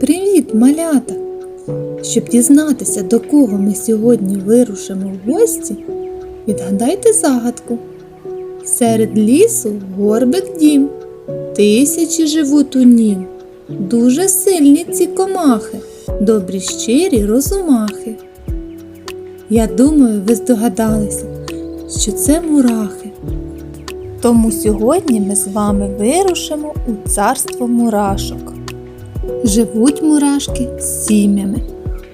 Привіт, малята! Щоб дізнатися, до кого ми сьогодні вирушимо в гості, відгадайте загадку. Серед лісу горбик дім, тисячі живуть у нім. Дуже сильні ці комахи, добрі щирі розумахи. Я думаю, ви здогадалися, що це мурахи. Тому сьогодні ми з вами вирушимо у царство мурашок. Живуть мурашки з сім'ями.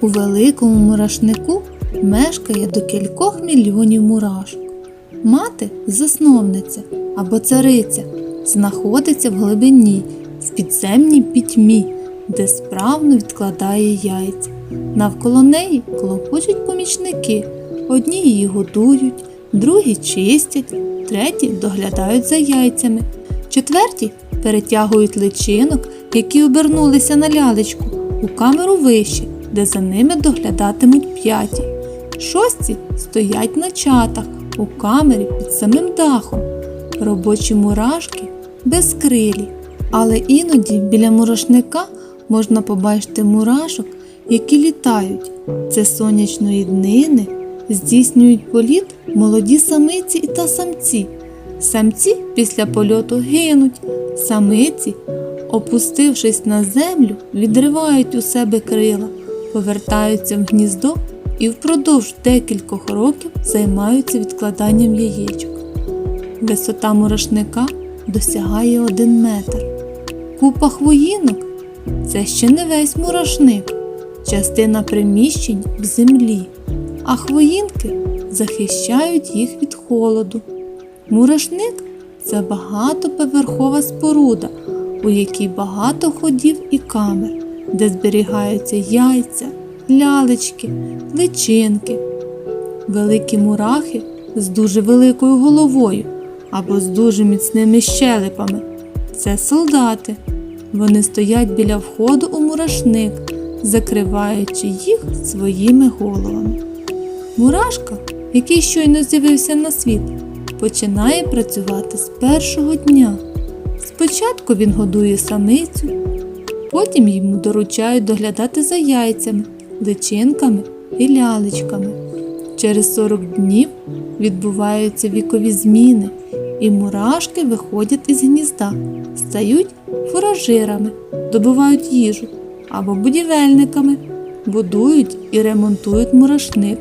У великому мурашнику мешкає до кількох мільйонів мурашок. Мати засновниця або цариця знаходиться в глибині в підземній пітьмі, де справно відкладає яйця. Навколо неї клопочуть помічники. Одні її годують, другі чистять, треті доглядають за яйцями, четверті перетягують личинок, які обернулися на лялечку, у камеру вище, де за ними доглядатимуть п'яті. Шості стоять на чатах у камері під самим дахом. Робочі мурашки безкрилі, але іноді біля мурашника можна побачити мурашок, які літають. Це сонячної днини здійснюють політ молоді самиці та самці. Самці після польоту гинуть, самиці, опустившись на землю, відривають у себе крила, повертаються в гніздо і впродовж декількох років займаються відкладанням яєчок. Висота мурашника досягає один метр. Купа хвоїнок це ще не весь мурашник, частина приміщень в землі, а хвоїнки захищають їх від холоду. Мурашник це багатоповерхова споруда, у якій багато ходів і камер, де зберігаються яйця, лялечки, личинки. Великі мурахи з дуже великою головою або з дуже міцними щелепами. Це солдати. Вони стоять біля входу у мурашник, закриваючи їх своїми головами. Мурашка, який щойно з'явився на світ, починає працювати з першого дня. Спочатку він годує самицю, потім йому доручають доглядати за яйцями, личинками і лялечками. Через 40 днів відбуваються вікові зміни, і мурашки виходять із гнізда, стають фуражирами, добувають їжу або будівельниками, будують і ремонтують мурашник,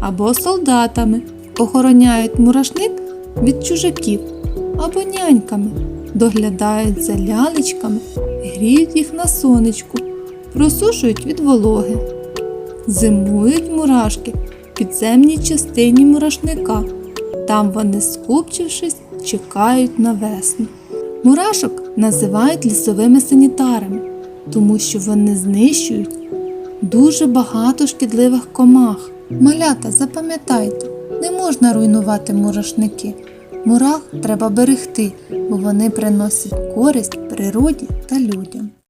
або солдатами, охороняють мурашник від чужаків або няньками, доглядають за лялечками, гріють їх на сонечку, просушують від вологи. Зимують мурашки в підземній частині мурашника. Там вони, скупчившись, чекають на весну. Мурашок називають лісовими санітарами, тому що вони знищують дуже багато шкідливих комах. Малята, запам'ятайте, не можна руйнувати мурашники. Мурах треба берегти, бо вони приносять користь природі та людям.